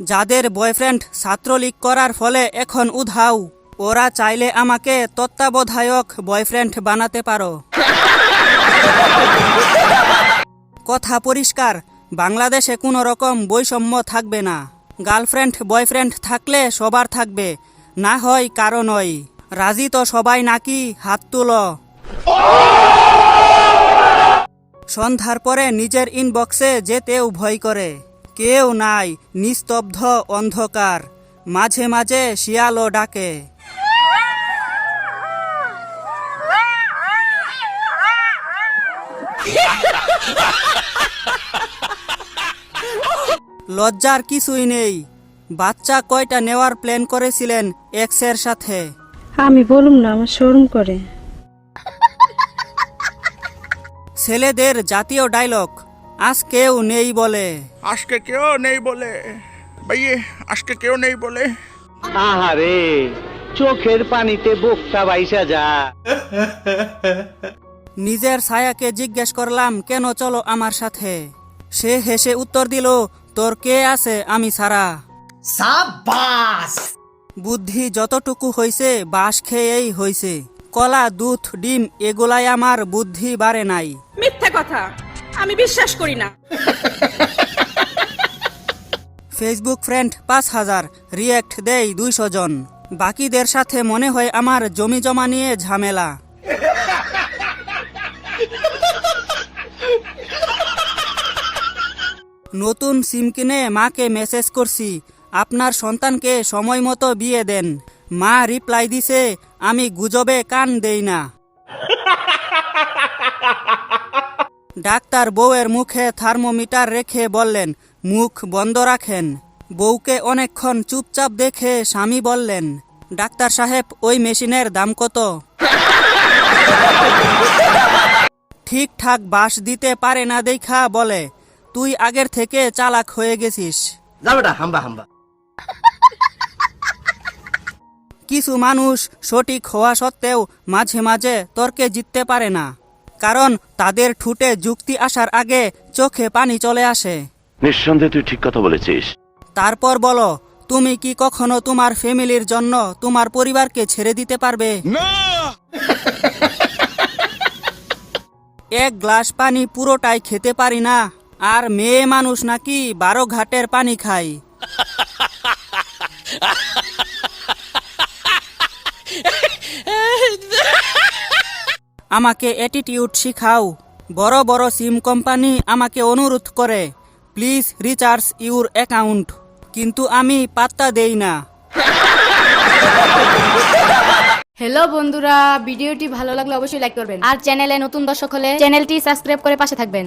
যাদের বয়ফ্রেন্ড ছাত্রলীগ করার ফলে এখন উধাও। ওরা চাইলে আমাকে তত্ত্বাবধায়ক বয়ফ্রেন্ড বানাতে পারো। কথা পরিষ্কার, বাংলাদেশে কোনো রকম বৈষম্য থাকবে না। গার্লফ্রেন্ড, বয়ফ্রেন্ড থাকলে সবার থাকবে, না হয় কারও নয়। রাজি তো সবাই নাকি, হাত তুলো। সন্ধ্যার পরে নিজের ইনবক্সে যেতেও ভয় করে। কেউ নাই নিস্তব্ধ অন্ধকার। মাঝে মাঝে শিয়ালও ডাকে। লজ্জার কিছুই নেই। বাচ্চা কয়টা নেওয়ার প্ল্যান করেছিলেন এক্সের সাথে? আমি বলুম না আমার শোরুম করে। ছেলেদের জাতীয় ডায়লগ আজ কেউ নেই বলে। আজকে কেউ নেই বলে। ভাইয়ে আজকে কেউ নেই বলে। আহারে চোখের পানিতে বোকটা বাইসা যা। নিজের ছায়াকে জিজ্ঞেস করলাম কেন চলো আমার সাথে? সে হেসে উত্তর দিল তোর কে আছে আমি ছাড়া। সাবাস বুদ্ধি যতটুকু হইছে বাস খেয়েই হইছে। কলা দুধ ডিম এগুলাই আমার বুদ্ধি বাড়ে নাই। মিথ্যা কথা! আমি বিশ্বাস করি না। ফেসবুক ফ্রেন্ড পাঁচ হাজার রিয়েক্ট দেয় দুইশো জন। বাকিদের সাথে মনে হয় আমার জমি জমা নিয়ে ঝামেলা। নতুন সিম কিনে মাকে মেসেজ করছি, আপনার সন্তানকে সময় মতো বিয়ে দেন। মা রিপ্লাই দিছে, আমি গুজবে কান দেই না। ডাক্তার বউয়ের মুখে থার্মোমিটার রেখে বললেন মুখ বন্ধ রাখেন। বউকে অনেকক্ষণ চুপচাপ দেখে স্বামী বললেন ডাক্তার সাহেব ওই মেশিনের দাম কত? ঠিকঠাক বাস দিতে পারে না দেখা বলে তুই আগের থেকে চালাক হয়ে গেছিস। কিছু মানুষ সঠিক হওয়া সত্ত্বেও মাঝে মাঝে তর্কে জিততে পারে না। কারণ তাদের ঠুটে যুক্তি আসার আগে চোখে পানি চলে আসে। নিঃসন্দেহে তুই ঠিক কথা বলেছিস। তারপর বলো তুমি কি কখনো তোমার ফ্যামিলির জন্য তোমার পরিবারকে ছেড়ে দিতে পারবে? এক গ্লাস পানি পুরোটাই খেতে পারি না আর মেয়ে মানুষ নাকি বারো ঘাটের পানি খায়। আমাকে অ্যাটিটিউড শিখাও। বড় বড় সিম কোম্পানি আমাকে অনুরোধ করে প্লিজ রিচার্জ ইউর অ্যাকাউন্ট কিন্তু আমি পাত্তা দেই না। হ্যালো বন্ধুরা, ভিডিওটি ভালো লাগলে অবশ্যই লাইক করবেন। আর চ্যানেলে নতুন দর্শক হলে চ্যানেলটি সাবস্ক্রাইব করে পাশে থাকবেন।